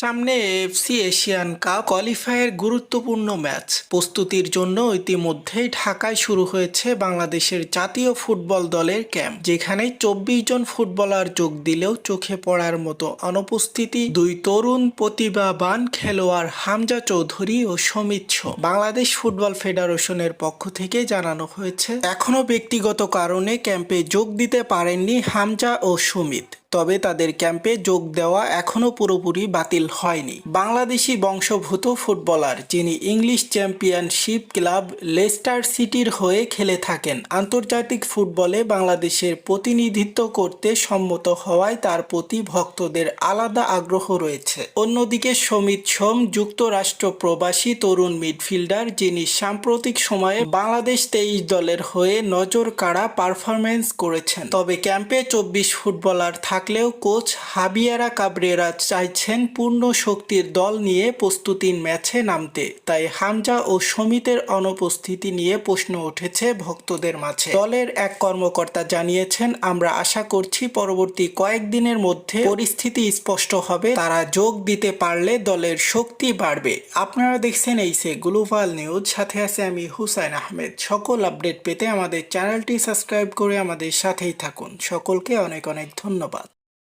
সামনে FC Asian cup qualifier গুরুত্বপূর্ণ match. প্রস্তুতির জন্য ইতিমধ্যেই ঢাকায় শুরু হয়েছে বাংলাদেশের জাতীয় ফুটবল দলের ক্যাম্প, যেখানে চব্বিশ জন ফুটবলার যোগ দিলেও চোখে পড়ার মতো অনুপস্থিতি। দুই তরুণ প্রতিভাবান খেলোয়াড় হামজা চৌধুরী ও সমিত। বাংলাদেশ ফুটবল ফেডারেশনের পক্ষ থেকে জানানো হয়েছে এখনও ব্যক্তিগত কারণে ক্যাম্পে যোগ দিতে পারেননি হামজা ও সুমিত। তবে তাদের ক্যাম্পে যোগ দেওয়া এখনও পুরোপুরি বাতিল হয়নি। বাংলাদেশি বংশোদ্ভূত ফুটবলার যিনি ইংলিশ চ্যাম্পিয়নশিপ ক্লাব লেস্টার সিটির হয়ে খেলে থাকেন, আন্তর্জাতিক ফুটবলে বাংলাদেশের প্রতিনিধিত্ব করতে সম্মত হওয়ায় তার প্রতি ভক্তদের আলাদা আগ্রহ রয়েছে। অন্যদিকে সমিত সোম যুক্তরাষ্ট্র প্রবাসী তরুণ মিডফিল্ডার যিনি সাম্প্রতিক সময়ে বাংলাদেশ তেইশ দলের হয়ে নজর কাড়া পারফরমেন্স করেছেন, তবে ক্যাম্পে চব্বিশ ফুটবলার থাকলেও কোচ হাবিয়ারা কাবরেরা চাইছেন পূর্ণ শক্তির দল নিয়ে প্রস্তুতির ম্যাচে নামতে। তাই হামজা ও সমিতের অনুপস্থিতি নিয়ে প্রশ্ন উঠেছে ভক্তদের মাঝে। দলের এক কর্মকর্তা জানিয়েছেন, আমরা আশা করছি পরবর্তী কয়েকদিনের মধ্যে পরিস্থিতি স্পষ্ট হবে। তারা যোগ দিতে পারলে দলের শক্তি বাড়বে। আপনারা দেখছেন এই সে গ্লোবাল নিউজ। সাথে আছে আমি হুসাইন আহমেদ। সকল আপডেট পেতে আমাদের চ্যানেলটি সাবস্ক্রাইব করে আমাদের সাথেই থাকুন। সকলকে অনেক অনেক ধন্যবাদ।